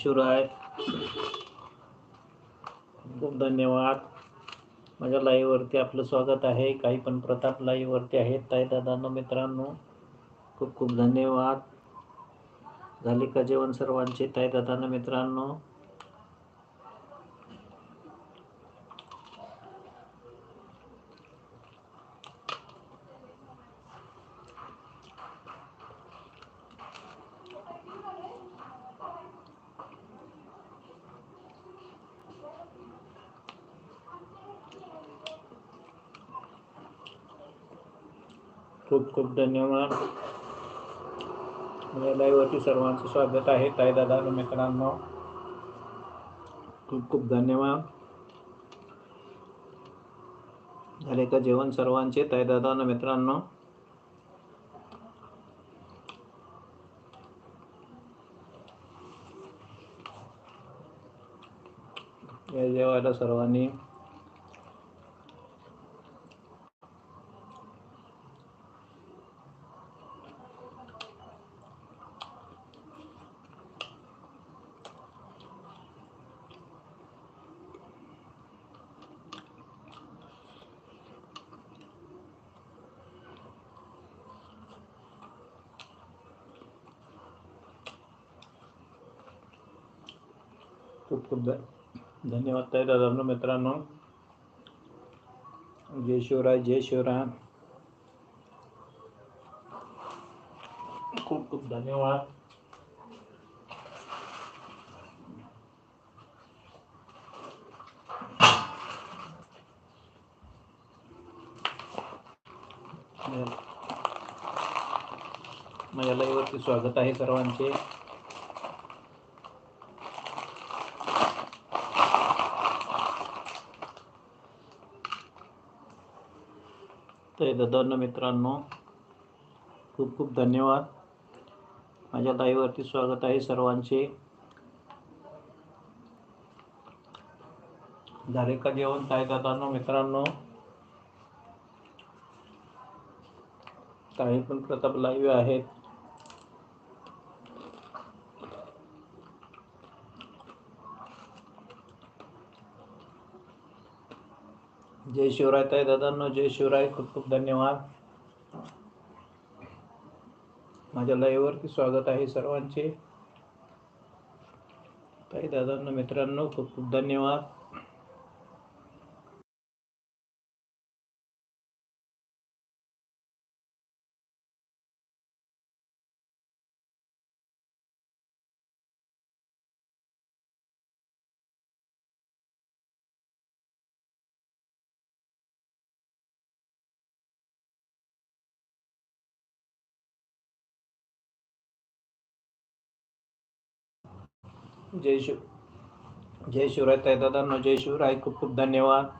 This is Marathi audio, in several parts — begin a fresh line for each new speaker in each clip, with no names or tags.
शिवराय. खूप धन्यवाद. माझ्या लाईव्हवरती आपलं स्वागत आहे. काही पण प्रताप लाईव्हवरती आहेत. ताई दादांनो मित्रांनो खूप खूप धन्यवाद. झाले का जेवण सर्वांचे? ताई दादांनो मित्रांनो खूप खूप धन्यवाद. माझ्या लाईव्हवरती सर्वांचं स्वागत आहे. ताई दादा मित्रांनो खूप खूप धन्यवाद. झाले का जेवण सर्वांचे ताई दादा मित्रांनो? या जेवायला सर्वांनी खूप खूप धन्यवाद ताई दादा मित्रांनो. जय शिवराय जय शिवराय. खूप खूप धन्यवाद. माझ्या लाईव्हवरती स्वागत आहे सर्वांचे. तर दादांनो मित्रांनो. खूप खूप धन्यवाद. माझ्या लाईव्हवरती स्वागत आहे सर्वांचे. झाले का जेवण? काय दादांनो मित्रांनो? काही पण प्रताप लाईव्ह आहेत. जय शिवराय ताई दादांनो जय शिवराय. खूप खूप धन्यवाद. माझ्या लाईव्हवरती स्वागत आहे सर्वांचे. ताई दादांनो मित्रांनो खूप खूप धन्यवाद. जय शिव. जय शिवराय ताई दादांनो जय शिवराय खूप खूप धन्यवाद.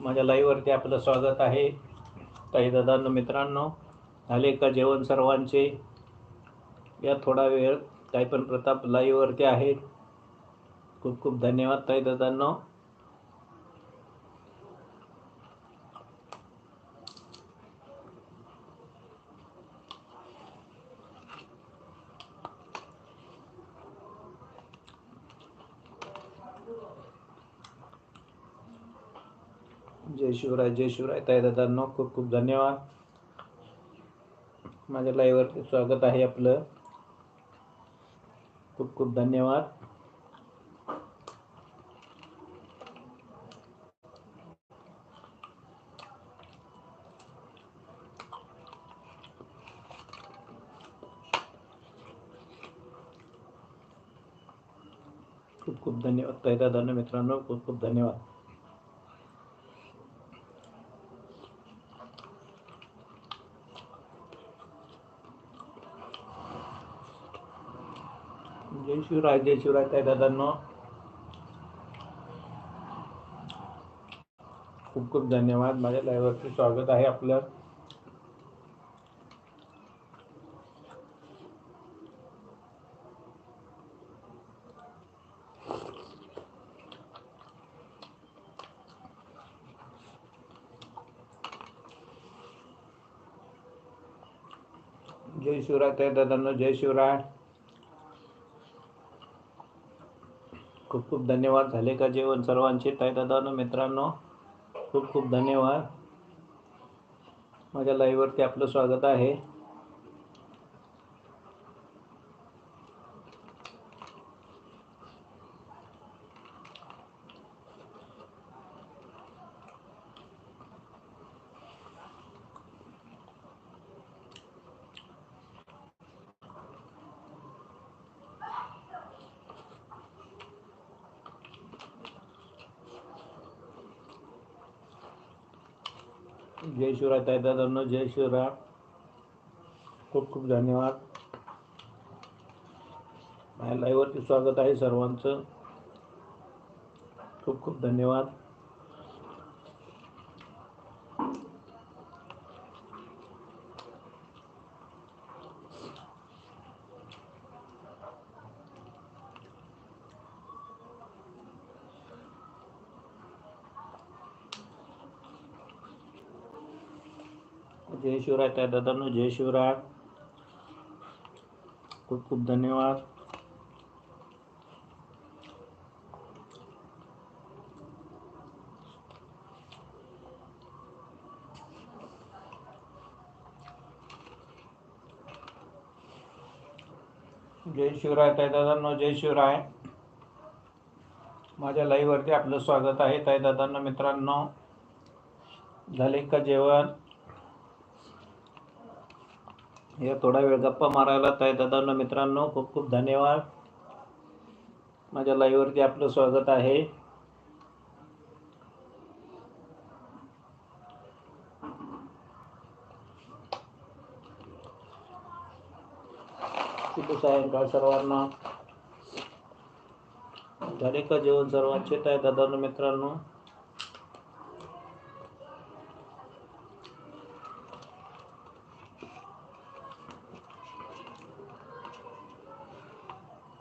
माझ्या लाईव्हवरती आपलं स्वागत आहे. ताई दादांनो मित्रांनो झाले का जेवण सर्वांचे? या थोडा वेळ काही पण प्रताप लाईव्हवरती आहेत. खूप खूप धन्यवाद ताई दादांनो जय शिवराय जय शिवराय. ताई दादांनो खूप खूप धन्यवाद. माझ्या लाईव्हवरती स्वागत आहे आपलं. खूप खूप धन्यवाद. खूप खूप धन्यवाद. ताई दादांना मित्रांनो खूप खूप धन्यवाद जय शिवराय जय शिवराय काय दादांनो. खूप खूप धन्यवाद. माझ्या लाईव्हवरती स्वागत आहे आपलं. जय शिवराय ताई दादांनो जय शिवराय. खूप धन्यवाद झाले का जेवण सर्वांचे. ताई दादानो मित्रांनो खूप खूप धन्यवाद. माझ्या लाईव्हवरती आपलं स्वागत आहे. जय शिवराय तायदादांना जय शिवराय. खूप खूप धन्यवाद. माझ्या लाईव्हवरती स्वागत आहे सर्वांचं. खूप खूप धन्यवाद. जय शिवराय त्या दादांनो जय शिवराय. खूप खूप धन्यवाद. जय शिवराय ताईदादांनो जय शिवराय. माझ्या लाईव्हवरती आपलं स्वागत आहे. ताईदादांनो मित्रांनो झाले का जेवण? या थोडा वेळ गप्पा मारायला ताई दादांना मित्रांनो खूप खूप धन्यवाद. माझ्या लाईव्हवरती आपलं स्वागत आहे. सायंकाळ सर्वांना? झाले का जेवण सर्वांचे? ताई दादांना मित्रांनो.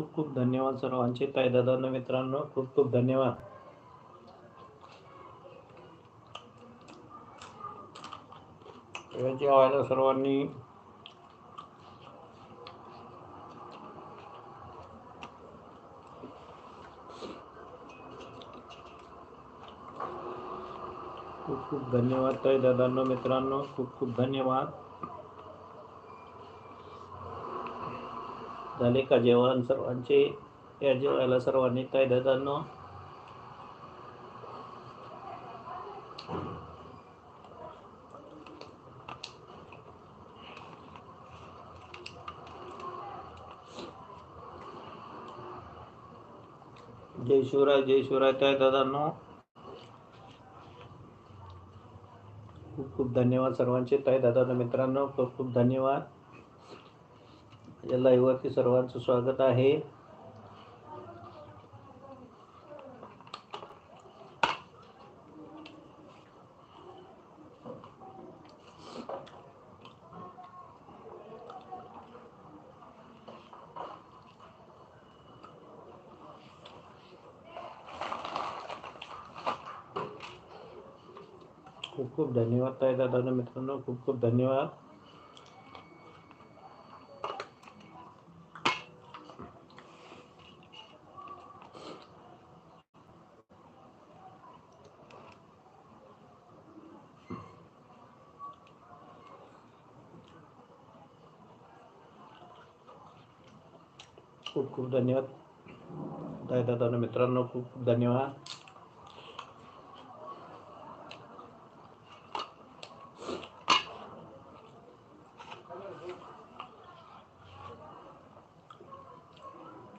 खूप खूप धन्यवाद सर्वांचे. ताईदादांना मित्रांनो खूप खूप धन्यवाद. जेवायला सर्वांनी. खूप खूप धन्यवाद ताईदादांना मित्रांनो. खूप खूप धन्यवाद. झाले का जेवण सर्वांचे या जेवायला सर्वांनी ताई जय शिवराय जय शिवराय त्या दादांनो खूप खूप धन्यवाद सर्वांचे ताई दादा मित्रांनो खूप खूप धन्यवाद. या लाईव्हवरती सर्वांचं स्वागत आहे. खूप खूप धन्यवाद ताई दादा मित्रांनो खूप खूप धन्यवाद. खूप धन्यवाद. ताई दादा मित्रांनो खूप खूप धन्यवाद.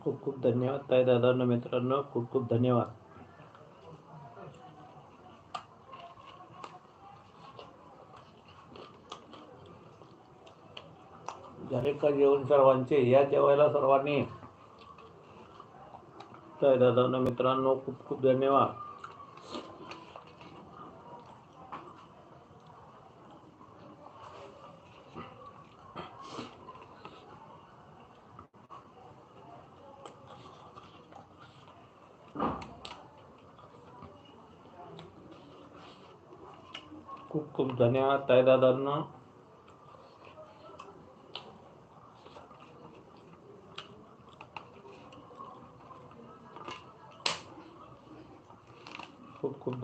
खूप खूप धन्यवाद ताई दादांना मित्रांनो खूप खूप धन्यवाद. झाले का जेवण सर्वांचे या जेवायला सर्वांनी ताई दादांना मित्रांनो खूप खूप धन्यवाद. खूप खूप धन्यवाद ताई दादांना.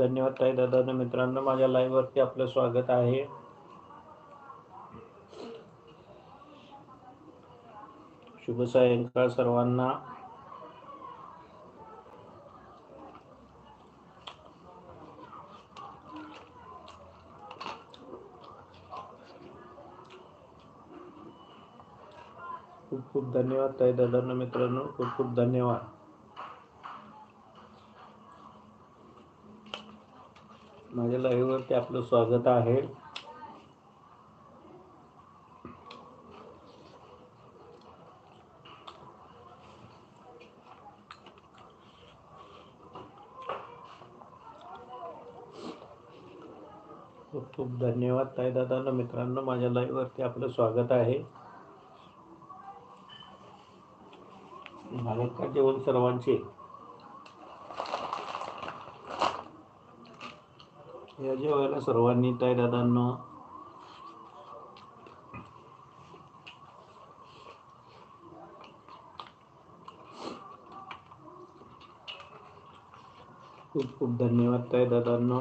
धन्यवाद ताई दादा मित्रांनो, माझ्या लाईव्ह वरती आपलं स्वागत आहे. शुभ सायंकाळ सर्वांना. खूप खूप धन्यवाद ताई दादा मित्रांनो, खूप खूप धन्यवाद. माझ्या लाईव्हवरती आपलं स्वागत आहे. खूप खूप धन्यवाद ताई दादांना मित्रांनो माझ्या लाईव्हवरती आपलं स्वागत आहे. भारत का जेवण सर्वांचे या जेवायला सर्वांनी ताई दादांनो. खूप खूप धन्यवाद ताई दादांनो.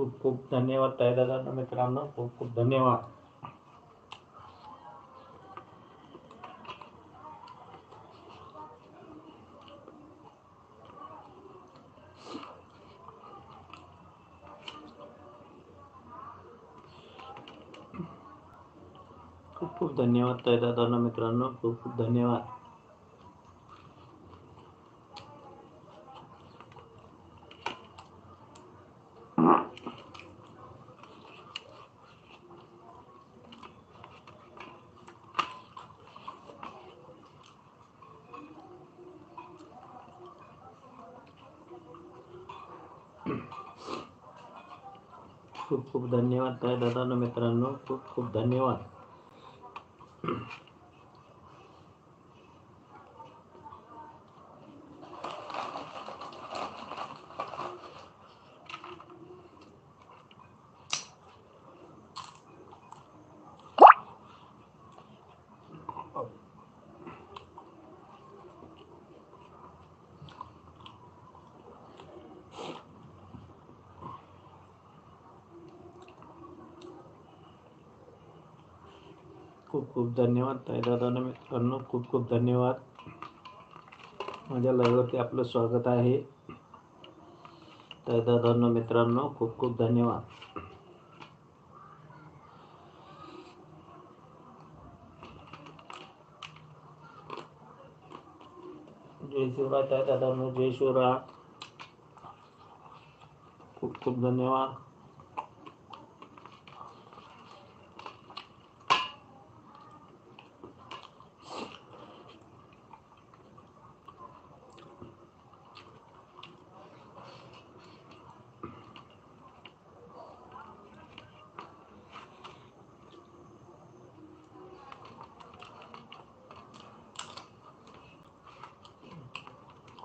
खूप खूप धन्यवाद ताई मित्रांनो. खूप खूप धन्यवाद. खूप खूप धन्यवाद ताई मित्रांनो. खूप खूप धन्यवाद. खूप खूप धन्यवाद काय दादांनो मित्रांनो खूप खूप धन्यवाद. खूप खूप धन्यवाद ताई मित्रांनो खूप खूप धन्यवाद. माझ्या लाईव्हवरती आपलं स्वागत आहे. ताई मित्रांनो खूप खूप धन्यवाद. जय शिवराय ताई जय शिवराय. खूप खूप धन्यवाद.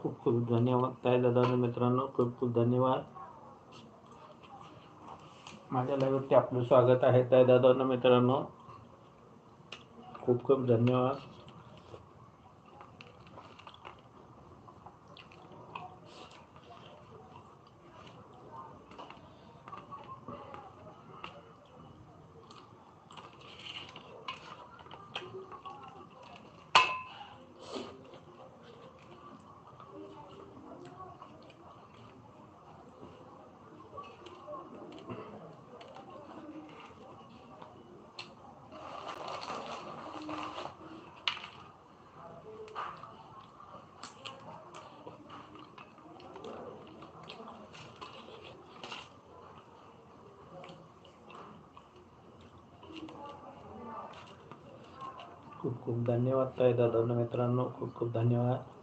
खूप खूप धन्यवाद. ताई दादा मित्रांनो खूप खूप धन्यवाद. माझ्या लाईव्हवरती आपलं स्वागत आहे. ताई दादा मित्रांनो खूप खूप धन्यवाद. खूप खूप धन्यवाद ताई दादा. मित्रांनो खूप खूप धन्यवाद.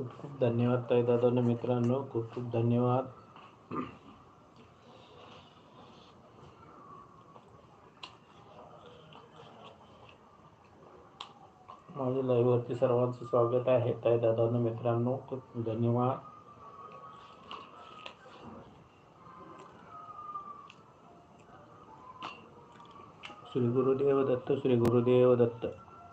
खूप खूप धन्यवाद ताई दादा मित्रांनो. खूप खूप धन्यवाद. माझ्या लाईव्हवरती सर्वांचं स्वागत आहे. ताई दादा मित्रांनो खूप धन्यवाद. श्री गुरुदेव दत्त श्री गुरुदेव दत्त.